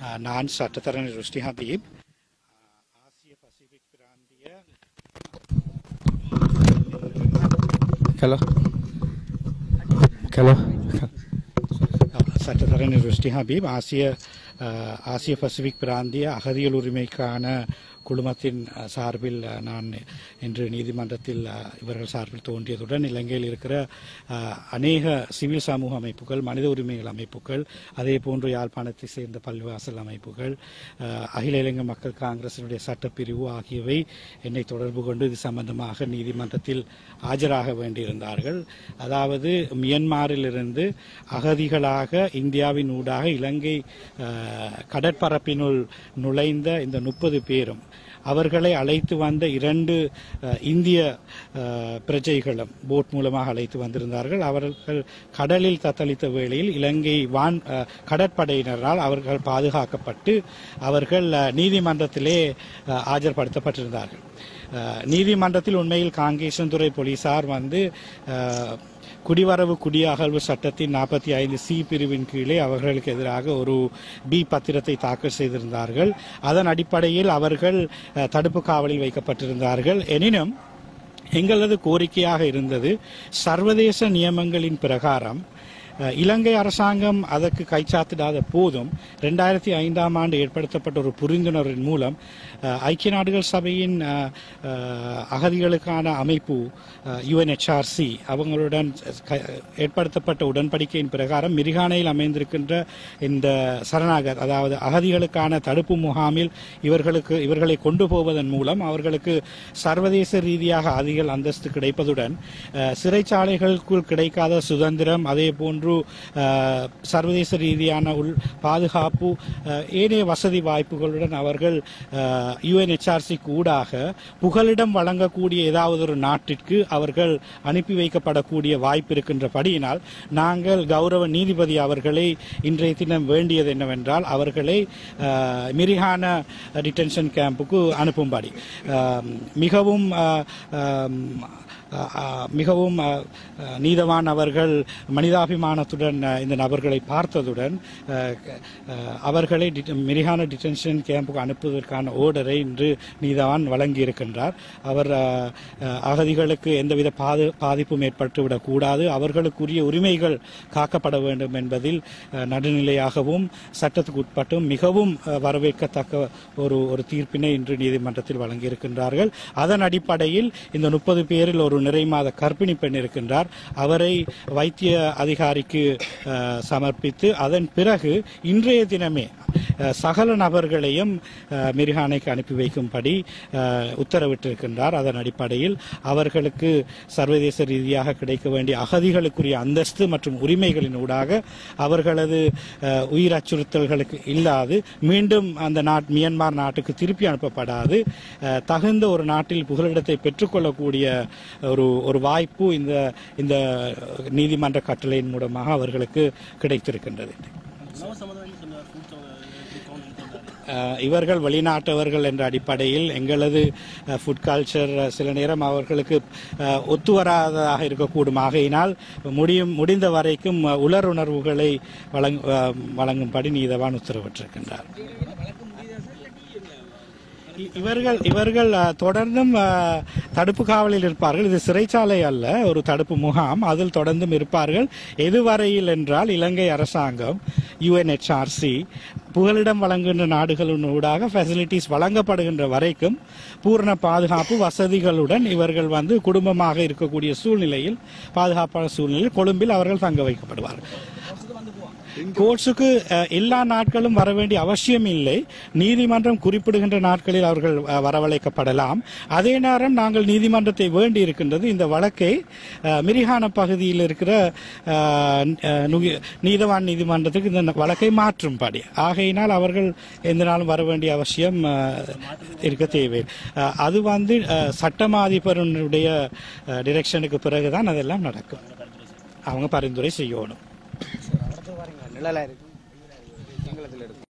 அஹ், நான் சட்டத்தரணி ருஷ்டி ஹபீப் அஹ், ஆசிய பசிபிக் பிராந்திய ஹலோ ஹலோ சட்டத்தரணி ருஷ்டி ஹபீப் ஆசிய அஹ், ஆசிய பசிபிக் பிராந்திய அகதியல் உரிமைக்கான குழுமத்தின் சார்பில் நான் இன்று நீதிமன்றத்தில் இவர்கள் சார்பில் தோன்றியதுடன் இலங்கையில் இருக்கிற அநேக சிவில் சமூக அமைப்புகள் மனித உரிமைகள் அமைப்புகள் அதே போன்று யாழ்ப்பாணத்தை சேர்ந்த பள்ளிவாசல் அமைப்புகள் அகில இலங்கை மக்கள் காங்கிரசினுடைய சட்டப்பிரிவு ஆகியவை என்னை தொடர்பு கொண்டு இது சம்பந்தமாக நீதிமன்றத்தில் ஆஜராக வேண்டியிருந்தார்கள். அதாவது மியன்மாரிலிருந்து அகதிகளாக இந்தியாவின் ஊடாக இலங்கை கடற்பரப்பினுள் நுழைந்த இந்த முப்பது பேரும் அவர்களை அழைத்து வந்த இரண்டு இந்திய பிரஜைகளும் போட் மூலமாக அழைத்து வந்திருந்தார்கள். அவர்கள் கடலில் தத்தளித்த வேளையில் இலங்கை வான் கடற்படையினரால் அவர்கள் பாதுகாக்கப்பட்டு அவர்கள் நீதிமன்றத்திலே ஆஜர்படுத்தப்பட்டிருந்தார்கள். நீதிமன்றத்தில் உண்மையில் காங்கேசன்துறை போலீசார் வந்து குடிவரவு குடியகழ்வு சட்டத்தின் நாற்பத்தி ஐந்து சி பிரிவின் கீழே அவர்களுக்கு எதிராக ஒரு பி பத்திரத்தை தாக்கல் செய்திருந்தார்கள். அதன் அடிப்படையில் அவர்கள் தடுப்பு காவலில் வைக்கப்பட்டிருந்தார்கள். எனினும் எங்களது கோரிக்கையாக இருந்தது சர்வதேச நியமங்களின் பிரகாரம் இலங்கை அரசாங்கம் அதற்கு கைச்சாத்திடாத போதும் ரெண்டாயிரத்தி ஐந்தாம் ஆண்டு ஏற்படுத்தப்பட்ட ஒரு புரிந்துணர்வின் மூலம் ஐக்கிய நாடுகள் சபையின் அகதிகளுக்கான அமைப்பு யுஎன்ஹெச்ஆர்சி அவங்களுடன் க- ஏற்படுத்தப்பட்ட உடன்படிக்கையின் பிரகாரம் மிரிகானையில் அமைந்திருக்கின்ற இந்த சரணாகர் அதாவது அகதிகளுக்கான தடுப்பு முகாமில் இவர்களுக்கு இவர்களை கொண்டு போவதன் மூலம் அவர்களுக்கு சர்வதேச ரீதியாக அதிகள் அந்தஸ்து கிடைப்பதுடன் சிறைச்சாலைகளுக்குள் கிடைக்காத சுதந்திரம் அதே போன்று அஹ், சர்வதேச ரீதியான உள் பாதுகாப்பு ஏனைய வசதி வாய்ப்புகளுடன் அவர்கள் யுஎன்எச்ஆர்சி கூடாக புகலிடம் வழங்கக்கூடிய ஏதாவது ஒரு நாட்டிற்கு அவர்கள் அனுப்பி வைக்கப்படக்கூடிய வாய்ப்பு இருக்கின்றபடியினால் நாங்கள் கௌரவ நீதிபதி அவர்களை இன்றைய தினம் வேண்டியது என்னவென்றால் அவர்களை அஹ், மிரிகான டிடென்ஷன் கேம்புக்கு அனுப்பும்படி. மிகவும் மிகவும் நீதவான் அவர்கள் மனிதாபிமானத்துடன் இந்த நபர்களை பார்த்ததுடன் அவர்களை மிரிகான டிடென்ஷன் கேம்புக்கு அனுப்புவதற்கான ஓர்டரை இன்று நீதவான் வழங்கியிருக்கின்றார். அவர் அகதிகளுக்கு எந்தவித பாது பாதிப்பும் ஏற்பட்டுவிடக்கூடாது. அவர்களுக்குரிய உரிமைகள் காக்கப்பட வேண்டும் என்பதில் நடுநிலையாகவும் சட்டத்துக்கு உட்பட்டும் மிகவும் வரவேற்கத்தக்க ஒரு ஒரு தீர்ப்பினை இன்று நீதிமன்றத்தில் வழங்கியிருக்கின்றார்கள். அதன் அடிப்படையில் இந்த முப்பது பேரில் ஒரு நிறை மாத கர்ப்பிணி பெண் இருக்கின்றார். அவரை வைத்திய அதிகாரிக்கு சமர்ப்பித்து அதன் பிறகு இன்றைய தினமே சகல நபர்களையும் மிரிஹானைக்கு அனுப்பி வைக்கும்படி உத்தரவிட்டிருக்கின்றார். அதன் அடிப்படையில் அவர்களுக்கு சர்வதேச ரீதியாக கிடைக்க வேண்டிய அகதிகளுக்குரிய அந்தஸ்து மற்றும் உரிமைகளின் ஊடாக அவர்களது உயிர் அச்சுறுத்தல்களுக்கு இல்லாது மீண்டும் அந்த நாட் மியன்மார் நாட்டுக்கு திருப்பி அனுப்பப்படாது. தகுந்த ஒரு நாட்டில் புகலிடத்தை பெற்றுக்கொள்ளக்கூடிய ஒரு ஒரு வாய்ப்பு இந்த இந்த நீதிமன்ற கட்டளையின் மூலமாக அவர்களுக்கு கிடைத்திருக்கின்றது. இவர்கள் வெளிநாட்டவர்கள் என்ற அடிப்படையில் எங்களது ஃபுட் கல்ச்சர் சில நேரம் அவர்களுக்கு ஒத்து ஒத்துவராததாக இருக்கக்கூடும் ஆகையினால் முடியும் முடிந்த வரைக்கும் உலருணர்வுகளை வழங் வழங்கும்படி நீதவான் உத்தரவிட்டிருக்கின்றார். இவர்கள் இவர்கள் தொடர்ந்தும் தடுப்பு காவலில் இருப்பார்கள். இது சிறைச்சாலை அல்ல ஒரு தடுப்பு முகாம். அதில் தொடர்ந்தும் இருப்பார்கள். எதுவரையில் என்றால் இலங்கை அரசாங்கம் யுஎன்ஹெச்ஆர்சி புகலிடம் வழங்குகின்ற நாடுகளின் ஊடாக ஃபெசிலிட்டிஸ் வழங்கப்படுகின்ற வரைக்கும் பூர்ண பாதுகாப்பு வசதிகளுடன் இவர்கள் வந்து குடும்பமாக இருக்கக்கூடிய சூழ்நிலையில் பாதுகாப்பான சூழ்நிலையில் கொழும்பில் அவர்கள் தங்க வைக்கப்படுவார்கள். கோர்ட்ஸுக்கு எல்லா நாட்களும் வர வேண்டிய அவசியம் இல்லை நீதிமன்றம் குறிப்பிடுகின்ற நாட்களில் அவர்கள் வரவழைக்கப்படலாம். அதே நேரம் நாங்கள் நீதிமன்றத்தை வேண்டி இருக்கின்றது இந்த வழக்கை மிரிஹான பகுதியில் இருக்கிற நுகி- நீதவான் நீதிமன்றத்துக்கு இந்த வழக்கை மாற்றும்படி. ஆகையினால் அவர்கள் எந்த நாளும் வர வேண்டிய அவசியம் இருக்க தேவை அது வந்து அஹ், சட்டமா அதிபருடைய டிரெக்ஷனுக்கு பிறகுதான் அதெல்லாம் நடக்கும். அவங்க பரிந்துரை செய்யணும். நிழலாக இருக்கும் சிங்களத்தில் இருக்கும்